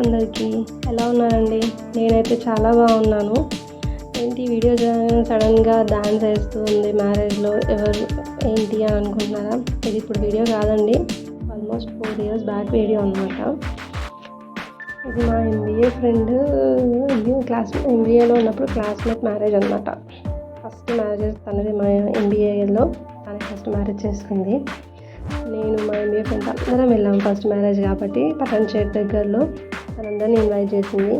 అందరికీ ఎలా ఉన్నారండి? నేనైతే చాలా బాగున్నాను. ఏంటి వీడియో సడన్గా డాన్స్ వేస్తూ ఉంది మ్యారేజ్లో ఎవరు? ఏంటి అని అనుకుంటున్నారా? ఇది ఇప్పుడు వీడియో కాదండి. Almost four years back video అనమాట ఇది మా ఎంబీఏ ఫ్రెండ్ క్లాస్ ఎంబీఏలో ఉన్నప్పుడు క్లాస్మేట్ మ్యారేజ్ అనమాట ఫస్ట్ మ్యారేజ్ తనది మా ఎంబీఏలో తనకి ఫస్ట్ మ్యారేజ్ చేసుకుంది. నేను మా ఎంబీఏ ఫ్రెండ్స్ అందరం వెళ్ళాం ఫస్ట్ మ్యారేజ్ కాబట్టి పట్టణ చేట్ దగ్గరలో. తనందరినీ ఇన్వైట్ చేసింది.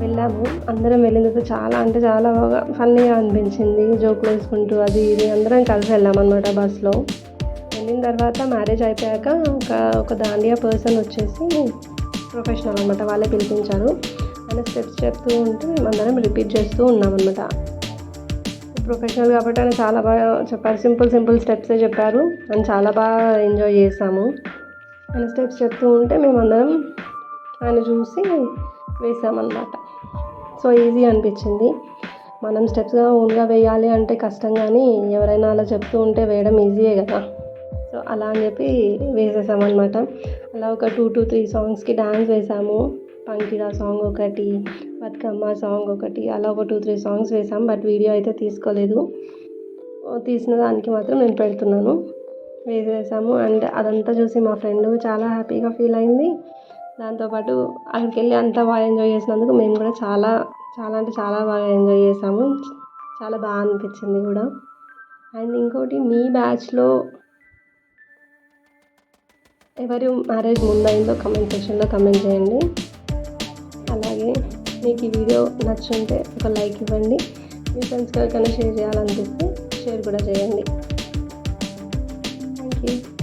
వెళ్ళాము. అందరం వెళ్ళినందుకు చాలా అంటే చాలా బాగా ఫన్నీగా అనిపించింది. జోకులు వేసుకుంటూ అది ఇది అందరం కలిసి వెళ్ళాం అనమాట బస్లో వెళ్ళిన తర్వాత మ్యారేజ్ అయిపోయాక ఒక ఒక దాండియా పర్సన్ వచ్చేసి ప్రొఫెషనల్ అనమాట వాళ్ళే పిలిపించారు. ఆయన స్టెప్స్ చెప్తూ ఉంటే మేమందరం రిపీట్ చేస్తూ ఉన్నాం అనమాట ప్రొఫెషనల్ కాబట్టి ఆయన చాలా బాగా చెప్పారు. సింపుల్ సింపుల్ స్టెప్సే చెప్పారు. అండ్ చాలా బాగా ఎంజాయ్ చేసాము ఆయన స్టెప్స్ చెప్తూ ఉంటే మేమందరం ఆయన చూసి వేసామన్నమాట సో ఈజీ అనిపించింది. మనం స్టెప్స్గా ఓన్గా వేయాలి అంటే కష్టం కానీ ఎవరైనా అలా చెప్తూ ఉంటే వేయడం ఈజీయే కదా. సో అలా అని చెప్పి వేసేసామన్నమాట. అలా ఒక టూ టు త్రీ సాంగ్స్కి డ్యాన్స్ వేసాము. పంకిరా సాంగ్ ఒకటి బతుకమ్మ సాంగ్ ఒకటి అలా ఒక టూ త్రీ సాంగ్స్ వేసాం. బట్ వీడియో అయితే తీసుకోలేదు. తీసిన దానికి మాత్రం నేను పెడుతున్నాను. వేసేసాము. అండ్ అదంతా చూసి మా ఫ్రెండ్ చాలా హ్యాపీగా ఫీల్ అయింది. దాంతోపాటు అక్కడికి వెళ్ళి అంతా బాగా ఎంజాయ్ చేసినందుకు మేము కూడా చాలా చాలా అంటే చాలా బాగా ఎంజాయ్ చేసాము. చాలా బాగా అనిపించింది కూడా. అండ్ ఇంకోటి మీ బ్యాచ్లో ఎవరి మ్యారేజ్ ముందైందో కమెంట్ సెక్షన్లో కమెంట్ చేయండి. అలాగే మీకు ఈ వీడియో నచ్చుంటే ఒక లైక్ ఇవ్వండి. మీ ఫ్రెండ్స్కి ఎవరికైనా షేర్ చేయాలనిపిస్తే షేర్ కూడా చేయండి. Thank you.